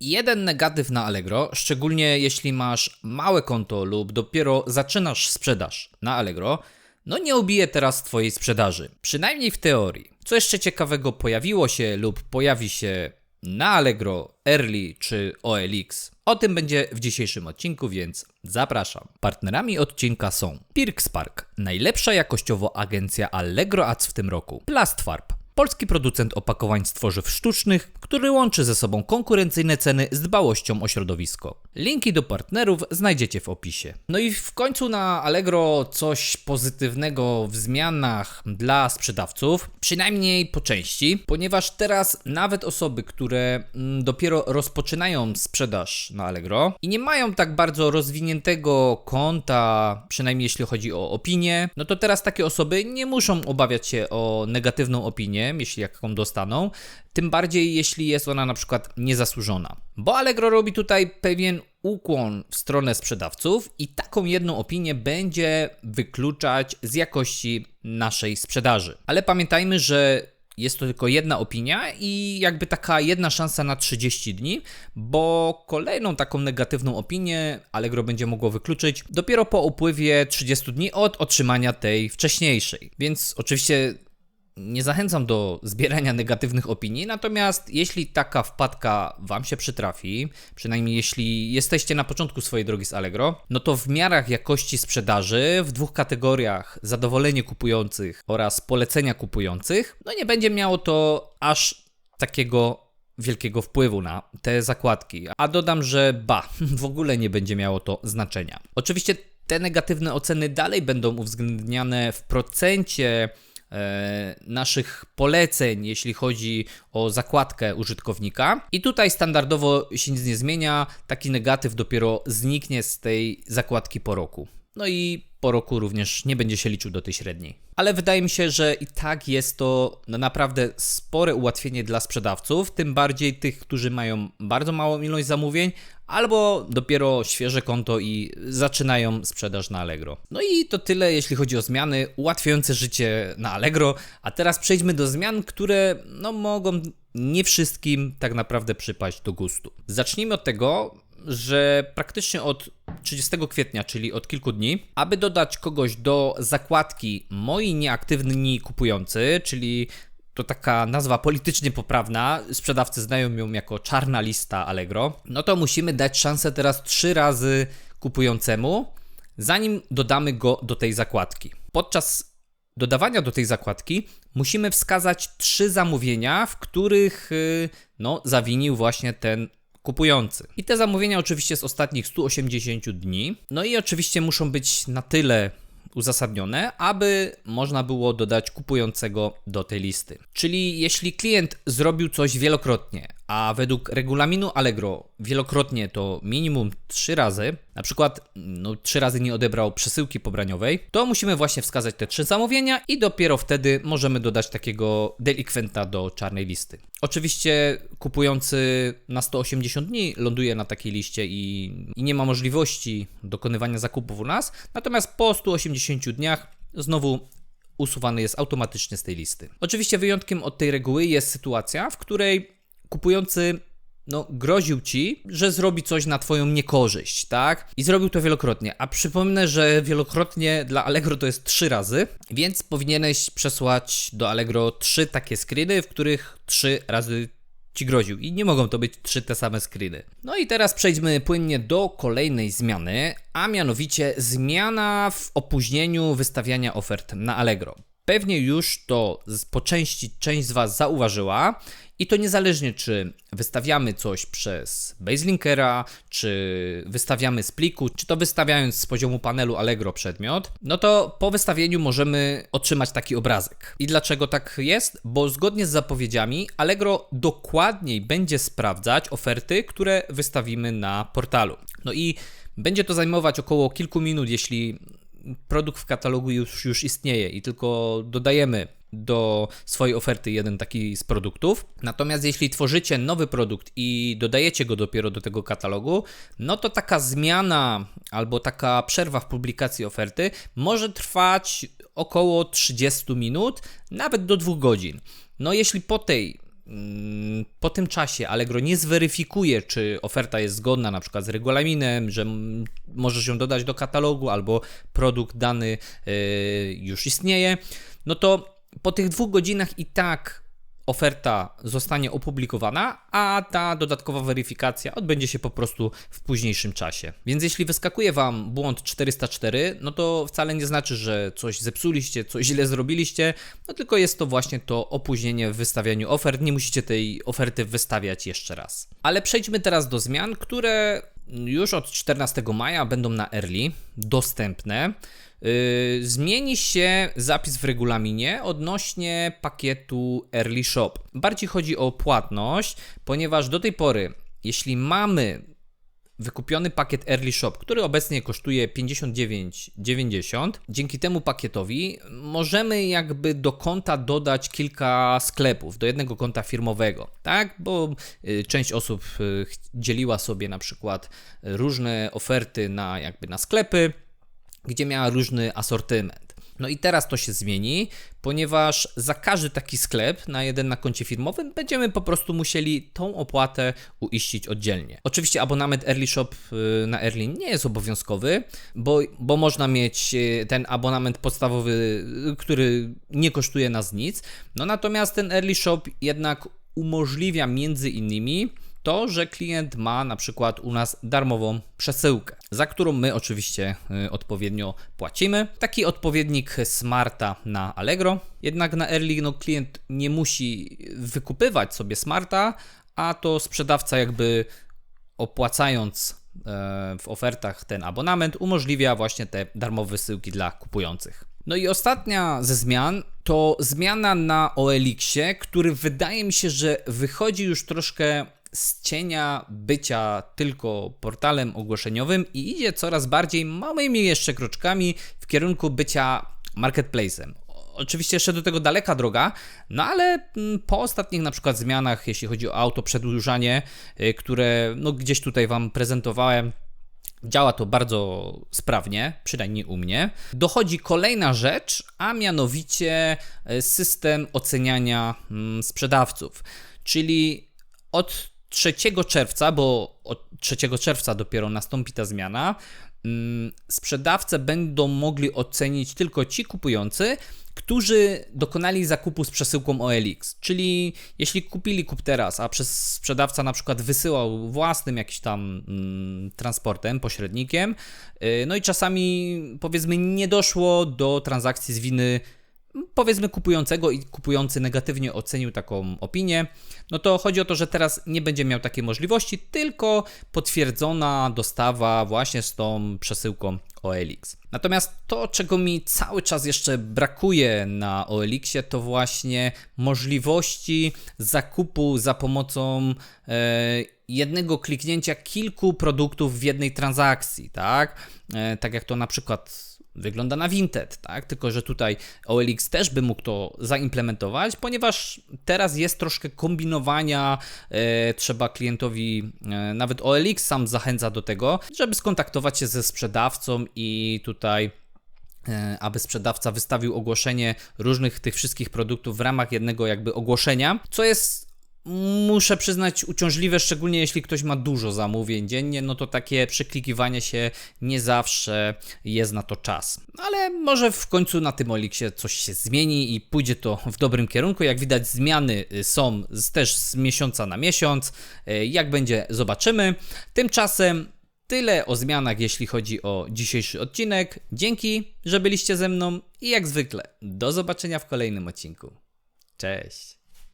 Jeden negatyw na Allegro, szczególnie jeśli masz małe konto lub dopiero zaczynasz sprzedaż na Allegro, no nie ubije teraz Twojej sprzedaży. Przynajmniej w teorii. Co jeszcze ciekawego pojawiło się lub pojawi się na Allegro, Early czy OLX? O tym będzie w dzisiejszym odcinku, więc zapraszam. Partnerami odcinka są Pirkspark, najlepsza jakościowo agencja Allegro Ads w tym roku, Plastfarb, polski producent opakowań z tworzyw sztucznych, który łączy ze sobą konkurencyjne ceny z dbałością o środowisko. Linki do partnerów znajdziecie w opisie. No i w końcu na Allegro coś pozytywnego w zmianach dla sprzedawców, przynajmniej po części, ponieważ teraz nawet osoby, które mm, dopiero rozpoczynają sprzedaż na Allegro i nie mają tak bardzo rozwiniętego konta, przynajmniej jeśli chodzi o opinię, no to teraz takie osoby nie muszą obawiać się o negatywną opinię, jeśli jaką dostaną, tym bardziej jeśli jest ona na przykład niezasłużona. Bo Allegro robi tutaj pewien ukłon w stronę sprzedawców i taką jedną opinię będzie wykluczać z jakości naszej sprzedaży. Ale pamiętajmy, że jest to tylko jedna opinia i jakby taka jedna szansa na 30 dni, bo kolejną taką negatywną opinię Allegro będzie mogło wykluczyć dopiero po upływie 30 dni od otrzymania tej wcześniejszej. Więc oczywiście nie zachęcam do zbierania negatywnych opinii, natomiast jeśli taka wpadka Wam się przytrafi, przynajmniej jeśli jesteście na początku swojej drogi z Allegro, no to w miarach jakości sprzedaży w dwóch kategoriach zadowolenie kupujących oraz polecenia kupujących, no nie będzie miało to aż takiego wielkiego wpływu na te zakładki. A dodam, że ba, w ogóle nie będzie miało to znaczenia. Oczywiście te negatywne oceny dalej będą uwzględniane w procencie naszych poleceń, jeśli chodzi o zakładkę użytkownika. I tutaj standardowo się nic nie zmienia, taki negatyw dopiero zniknie z tej zakładki po roku. No i po roku również nie będzie się liczył do tej średniej. Ale wydaje mi się, że i tak jest to naprawdę spore ułatwienie dla sprzedawców, tym bardziej tych, którzy mają bardzo małą ilość zamówień albo dopiero świeże konto i zaczynają sprzedaż na Allegro. No i to tyle, jeśli chodzi o zmiany ułatwiające życie na Allegro. A teraz przejdźmy do zmian, które no, mogą nie wszystkim tak naprawdę przypaść do gustu. Zacznijmy od tego, że praktycznie od 30 kwietnia, czyli od kilku dni, aby dodać kogoś do zakładki moi nieaktywni kupujący, czyli to taka nazwa politycznie poprawna, sprzedawcy znają ją jako czarna lista Allegro, no to musimy dać szansę teraz trzy razy kupującemu, zanim dodamy go do tej zakładki. Podczas dodawania do tej zakładki musimy wskazać trzy zamówienia, w których y, no, zawinił właśnie ten kupujący. I te zamówienia oczywiście z ostatnich 180 dni. No i oczywiście muszą być na tyle uzasadnione, aby można było dodać kupującego do tej listy. Czyli jeśli klient zrobił coś wielokrotnie, a według regulaminu Allegro wielokrotnie to minimum 3 razy, na przykład no, 3 razy nie odebrał przesyłki pobraniowej, to musimy właśnie wskazać te 3 zamówienia i dopiero wtedy możemy dodać takiego delikwenta do czarnej listy. Oczywiście kupujący na 180 dni ląduje na takiej liście i, i nie ma możliwości dokonywania zakupów u nas, natomiast po 180 dniach znowu usuwany jest automatycznie z tej listy. Oczywiście wyjątkiem od tej reguły jest sytuacja, w której kupujący no, groził ci, że zrobi coś na twoją niekorzyść, tak? I zrobił to wielokrotnie. A przypomnę, że wielokrotnie dla Allegro to jest trzy razy, więc powinieneś przesłać do Allegro trzy takie screeny, w których trzy razy ci groził. I nie mogą to być trzy te same screeny. No i teraz przejdźmy płynnie do kolejnej zmiany, a mianowicie zmiana w opóźnieniu wystawiania ofert na Allegro. Pewnie już to po części część z Was zauważyła i to niezależnie, czy wystawiamy coś przez Baselinkera, czy wystawiamy z pliku, czy to wystawiając z poziomu panelu Allegro przedmiot, no to po wystawieniu możemy otrzymać taki obrazek. I dlaczego tak jest? Bo zgodnie z zapowiedziami Allegro dokładniej będzie sprawdzać oferty, które wystawimy na portalu. No i będzie to zajmować około kilku minut, jeśli produkt w katalogu już, już istnieje i tylko dodajemy do swojej oferty jeden taki z produktów. Natomiast jeśli tworzycie nowy produkt i dodajecie go dopiero do tego katalogu, no to taka zmiana albo taka przerwa w publikacji oferty może trwać około 30 minut, nawet do 2 godzin. No jeśli po tej po tym czasie Allegro nie zweryfikuje, czy oferta jest zgodna na przykład z regulaminem, że mm, możesz ją dodać do katalogu albo produkt dany yy, już istnieje, no to po tych dwóch godzinach i tak oferta zostanie opublikowana, a ta dodatkowa weryfikacja odbędzie się po prostu w późniejszym czasie. Więc jeśli wyskakuje Wam błąd 404, no to wcale nie znaczy, że coś zepsuliście, coś źle zrobiliście, no tylko jest to właśnie to opóźnienie w wystawianiu ofert. Nie musicie tej oferty wystawiać jeszcze raz. Ale przejdźmy teraz do zmian, które już od 14 maja będą na Early dostępne. Yy, zmieni się zapis w regulaminie odnośnie pakietu Early Shop. Bardziej chodzi o płatność, ponieważ do tej pory, jeśli mamy wykupiony pakiet Early Shop, który obecnie kosztuje 59,90. Dzięki temu pakietowi możemy jakby do konta dodać kilka sklepów, do jednego konta firmowego, tak? Bo y, część osób y, dzieliła sobie na przykład różne oferty na jakby na sklepy, gdzie miała różny asortyment. No i teraz to się zmieni, ponieważ za każdy taki sklep na jeden na koncie firmowym będziemy po prostu musieli tą opłatę uiścić oddzielnie. Oczywiście abonament Early Shop y, na Early nie jest obowiązkowy, bo, bo można mieć y, ten abonament podstawowy, y, który nie kosztuje nas nic. No natomiast ten Early Shop jednak umożliwia między innymi to, że klient ma na przykład u nas darmową przesyłkę, za którą my oczywiście y, odpowiednio płacimy. Taki odpowiednik Smarta na Allegro. Jednak na Early no, klient nie musi wykupywać sobie Smarta, a to sprzedawca jakby opłacając e, w ofertach ten abonament umożliwia właśnie te darmowe wysyłki dla kupujących. No i ostatnia ze zmian to zmiana na OLX-ie, który wydaje mi się, że wychodzi już troszkę z cienia bycia tylko portalem ogłoszeniowym i idzie coraz bardziej małymi jeszcze kroczkami w kierunku bycia marketplacem. Oczywiście jeszcze do tego daleka droga, no ale mm, po ostatnich na przykład zmianach, jeśli chodzi o auto przedłużanie, y, które no gdzieś tutaj Wam prezentowałem, Działa to bardzo sprawnie, przynajmniej u mnie. Dochodzi kolejna rzecz, a mianowicie y, system oceniania mm, sprzedawców. Czyli od 3 czerwca, bo od 3 czerwca dopiero nastąpi ta zmiana, mm, sprzedawcę będą mogli ocenić tylko ci kupujący, którzy dokonali zakupu z przesyłką OLX. Czyli jeśli kupili kup teraz, a przez sprzedawca na przykład wysyłał własnym jakimś tam mm, transportem, pośrednikiem, yy, no i czasami powiedzmy nie doszło do transakcji z winy powiedzmy kupującego i kupujący negatywnie ocenił taką opinię, no to chodzi o to, że teraz nie będzie miał takiej możliwości, tylko potwierdzona dostawa właśnie z tą przesyłką OLX. Natomiast to, czego mi cały czas jeszcze brakuje na OLX-ie, to właśnie możliwości zakupu za pomocą e, jednego kliknięcia kilku produktów w jednej transakcji, tak? E, tak jak to na przykład wygląda na Vinted, tak? Tylko, że tutaj OLX też by mógł to zaimplementować, ponieważ teraz jest troszkę kombinowania, e, trzeba klientowi, e, nawet OLX sam zachęca do tego, żeby skontaktować się ze sprzedawcą i tutaj e, aby sprzedawca wystawił ogłoszenie różnych tych wszystkich produktów w ramach jednego jakby ogłoszenia, co jest muszę przyznać uciążliwe, szczególnie jeśli ktoś ma dużo zamówień dziennie, no to takie przeklikiwanie się nie zawsze jest na to czas. Ale może w końcu na tym Oliksie coś się zmieni i pójdzie to w dobrym kierunku. Jak widać zmiany y, są też z miesiąca na miesiąc. Y, jak będzie zobaczymy. Tymczasem Tyle o zmianach, jeśli chodzi o dzisiejszy odcinek. Dzięki, że byliście ze mną i jak zwykle do zobaczenia w kolejnym odcinku. Cześć!